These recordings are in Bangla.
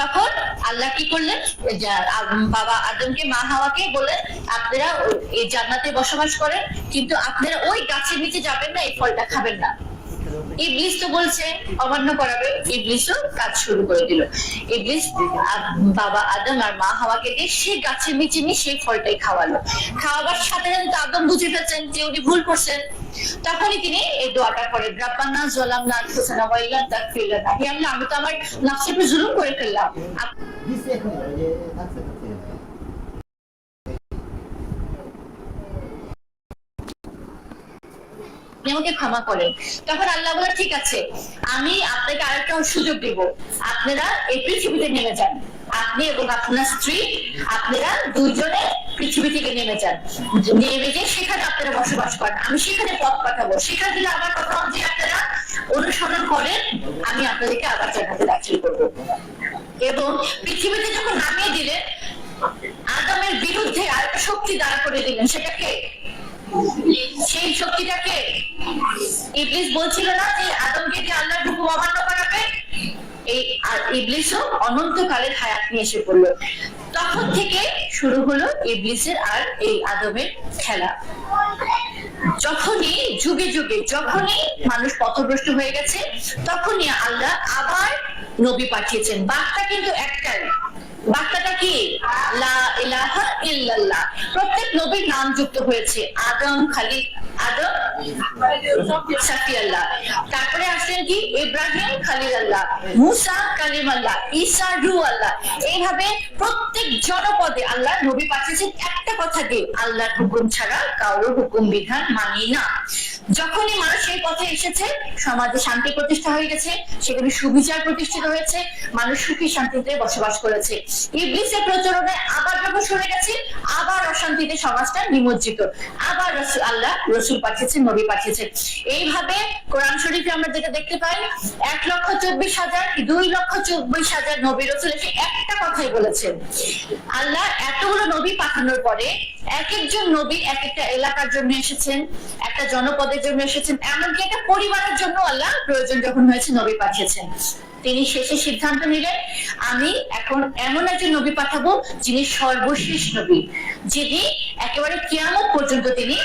তখন আল্লাহ কি করলেন? বাবা আদমকে, মা হাওয়াকে বললেন, আপনারা এই জান্নাতে বসবাস করেন, কিন্তু আপনারা ওই গাছের নিচে যাবেন না, এই ফলটা খাবেন না। ইবলিস তো বলছে, অমান্য করাবে। ইবলিসও কাজ শুরু করে দিল। ইবলিস বাবা আদম আর মা হাওয়াকে দিয়ে সে গাছের নিচে নিয়ে সেই ফলটাই খাওয়ালো। খাওয়াবার সাথে সাথে আদম বুঝে ফেলছেন যে উনি ভুল করছেন। তখনই তিনি এই দোয়াটা করেন, রাব্বানা জালামনা আনফুসানা ওয়া ইল্লাম তাগফির লানা। হে আল্লাহ, আমি তো আমার নফসের উপর জুলুম করে ফেললাম। আমাকে ক্ষমা করেন। তখন আল্লাহ বলে, ঠিক আছে, আমি আপনাকে আরেকটা সুযোগ দেব। আপনারা এই পৃথিবীতে নেমে যান। আপনি এবং আপনার স্ত্রী, আপনারা দুজনে পৃথিবী থেকে নেমে যান। নেমে যে সেখানে আপনারা বসবাস করেন। আমি সেখানে পথ পাঠাবো। সেখান থেকে আমার কথা অনুযায়ী আপনারা অনুসরণ করেন। আমি আপনাদেরকে আবার জানাতে দাখিল করব। এবং পৃথিবীতে যখন নামিয়ে দিলেন, আদমের বিরুদ্ধে আরেকটা শক্তি দাঁড় করে দিলেন। সেটাকে সেই শক্তিটাকে ইবলিস বলছিল না যে আদমকে যে আল্লাহর হুকুম অমান্য করাবে? এই, আর ইবলিসও অনন্তকালের হায়াত নিয়ে এসে পড়ল। তখন থেকে শুরু হলো ইবলিসের আর এই আদমের খেলা। যখনই, যুগে যুগে, যখনই মানুষ পথভ্রষ্ট হয়ে গেছে, তখনই আল্লাহ আবার নবী পাঠিয়েছেন। বার্তা কিন্তু একটাই। বার্তাটা কি? লা ইলাহা ইল্লাল্লাহ। প্রত্যেক নবীর নাম যুক্ত হয়েছে। আদম, খালিদ, আদম তারপরে কি? ইব্রাহিম খালিল আল্লাহ মুসা কালিম আল্লাহ ঈসা রু আল্লাহ এইভাবে প্রত্যেক জনপদে আল্লাহ নবী পাঠিয়েছেন। একটা কথা দিয়ে আল্লাহর হুকুম ছাড়া কারোর হুকুম বিধান মানি না। যখনই মানুষ এই পথে এসেছে, সমাজে শান্তি প্রতিষ্ঠা হয়ে গেছে, সেখানে সুবিচার প্রতিষ্ঠিত হয়েছে, মানুষ সুখী শান্তিতে বসবাস করেছে। ইবলিসের প্রচলনে আবার যখন সরে গেছে, আবার অশান্তিতে সমাজটা নিমজ্জিত। আবার রসুল আল্লাহ রসুল পাঠিয়েছেন, নবী পাঠিয়েছেন। এইভাবে কোরআন শরীফে আমরা যেটা দেখতে পাই, এক লক্ষ চব্বিশ হাজার দুই লক্ষ চব্বিশ হাজার নবী রসুল এসে একটা কথাই বলেছেন। আল্লাহ এতগুলো নবী পাঠানোর পরে এক একজন নবী এক একটা এলাকার জন্য এসেছেন, একটা জন্য এসেছেন। এমনকি একটা পরিবারের জন্য আল্লাহ প্রয়োজন যখন হয়েছে, নবী পাঠিয়েছেন। তিনি শেষে সিদ্ধান্ত নিলেন, আমি এখন এমন একজন নবী পাঠাবো যিনি সর্বশেষ নবী, যিনি একেবারে কিয়ামত পর্যন্ত তিনি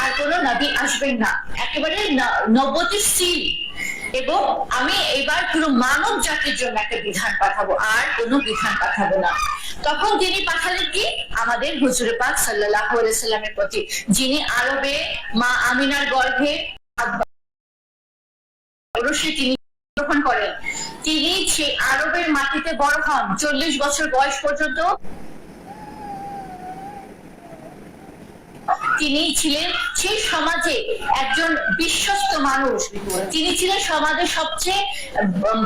আর কোনো নবী আসবেন না। একেবারে ন- নবতী সিল এবং আমি এবার পুরো মানব জাতির জন্য একটা বিধান পাঠাবো, আর কোনো বিধান পাঠাবো না। তখন তিনি পাঠালেন কি? আমাদের হুজুরে পাক সাল্লাহ সাল্লামের প্রতি। যিনি আরবে মা আমিনার গর্ভে অবশ্যই তিনি গ্রহণ করেন। তিনি সেই আরবের মাটিতে বড় হন। চল্লিশ বছর বয়স পর্যন্ত তিনি ছিলেন সেই সমাজে একজন বিশ্বস্ত মানুষ। তিনি ছিলেন সমাজের সবচেয়ে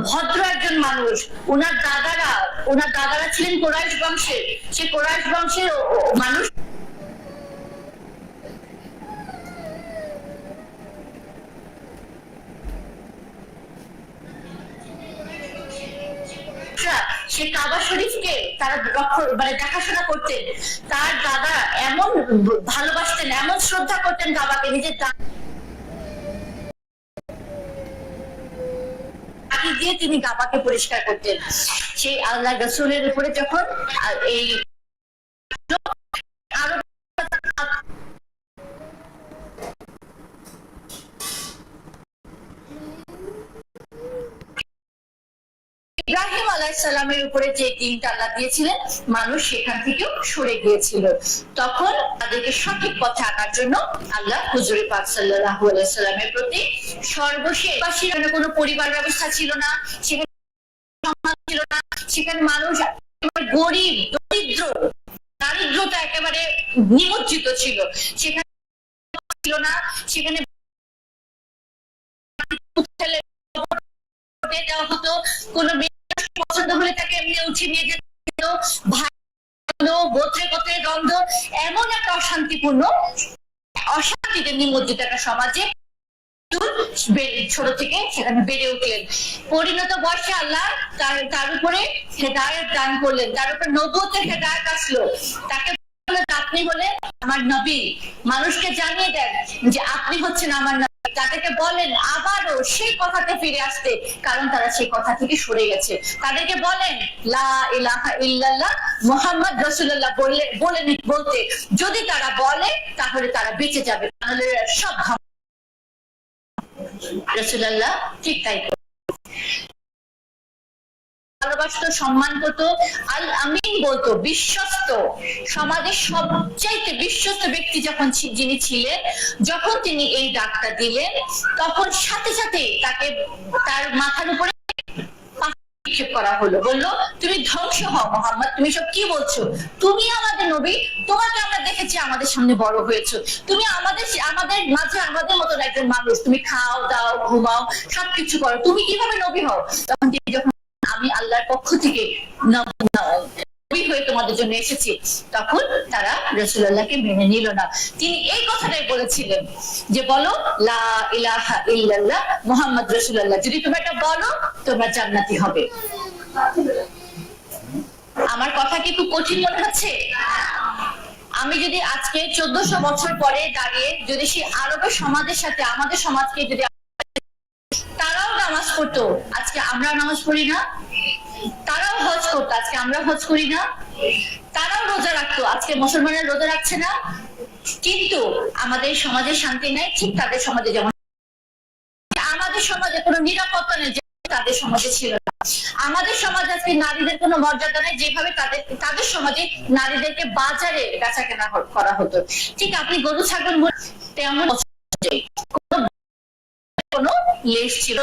ভদ্র একজন মানুষ। ওনার দাদারা ওনার দাদারা ছিলেন কোরাইশ বংশের। সে কোরাইশ বংশের মানুষ সে কাবা শরীফকে তারা মানে দেখাশোনা করতেন। তার দাদা এমন ভালোবাসতেন, এমন শ্রদ্ধা করতেন কাবাকে, নিজের দিয়ে তিনি গাবাকে পরিষ্কার করতেন। সেই আল্লাহ রসুলের উপরে যখন এই আরও ইব্রাহিম আলাইসাল্লামের উপরে যে দিনটা আল্লাহ দিয়েছিলেন, মানুষ সেখান থেকেও সরে গিয়েছিল। তখন তাদেরকে সঠিক পথে আনার জন্য আল্লাহ হুজুরে পাক সাল্লাহ প্রতি সর্বশেষ কোনো পরিবার ব্যবস্থা ছিল না, সেখানে ছিল না, সেখানে মানুষ গরিব, দরিদ্র, দারিদ্রতা একেবারে নিমজ্জিত ছিল। সেখানে ছিল না, সেখানে হতো কোনো পছন্দ হলে তাকে এমনি উঠিয়ে নিয়ে যেত ভালো গোত্রে গোত্রে দ্বন্দ্ব, এমন একটা অশান্তিপূর্ণ অশান্তিতে নিমজ্জিত একটা সমাজে ছোট থেকে সেখানে বেড়ে উঠলেন। পরিণত বয়সে আল্লাহ তার তার উপরে হেদায়ত দান করলেন। তার উপরে নবুয়তের হেদায়ত আসলো। তাকে আপনি হলেন আমার নবী। মানুষকে জানিয়ে দেন যে, আপনি হচ্ছেন আমার নবী। তাদেরকে বলেন আবারও সেই কথাতে ফিরে আসতে, কারণ তারা সেই কথা থেকে সরে গেছে। তাদেরকে বলেন, লা ইল্লাল্লাহ, মোহাম্মদ রসুল্লাহ বললে, বলে বলতে, যদি তারা বলে, তাহলে তারা বেঁচে যাবে। তাহলে সব রসুল্লাহ ঠিক তাই ভালোবাসতো সম্মান করতো। আল আমিন বলতো, বিশ্বস্ত সমাজের সবচাইতে বিশ্বস্ত ব্যক্তি যখন যিনি ছিলেন, যখন তিনি এই ডাকটা দিলেন, তখন সাথে সাথে তাকে তার মাথার উপরে নিক্ষেপ করা হলো। বলল, তুমি ধ্বংস হও মোহাম্মদ, তুমি সব কি বলছো? তুমি আমাদের নবী, তোমাকে আমরা দেখেছি, আমাদের সামনে বড় হয়েছো। তুমি আমাদের আমাদের মাঝে আমাদের মতন একজন মানুষ। তুমি খাও, দাও, ঘুমাও, সবকিছু করো। তুমি কীভাবে নবী হও? তখন তিনি যখন আমি আল্লাহর পক্ষ থেকে হয়ে তোমাদের জন্য এসেছি। তখন তারা মেনে নিল না। তিনি এই কথাটাই বলেছিলেন যে, বলো যদি তোমরা এটা বলো, তোমরা জান্নাতি হবে। আমার কথা কি খুব কঠিন মনে হচ্ছে? আমি যদি আজকে চোদ্দশো বছর পরে দাঁড়িয়ে যদি সেই আরবের সমাজের সাথে, আমাদের সমাজকে যদি তারাও নামাজ পড়তো, আজকে আমরা নামাজ পড়ি না? করতো আজকে আমরা হজ করি না। তারাও রোজা রাখতো, আজকে মুসলমানরা রোজা রাখছে না। কিন্তু আমাদের সমাজে শান্তি নাই, ঠিক তাদের সমাজে যেমন আমাদের সমাজে কোনো নিরাপত্তা নেই তাদের সমাজে ছিল না। আমাদের সমাজে আজকে নারীদের কোনো মর্যাদা নেই, যেভাবে তাদের তাদের সমাজে নারীদেরকে বাজারে বেচা কেনা করা হতো। ঠিক আপনি গরু, ছাগল মনে- তেমন কোনো লেশ ছিল।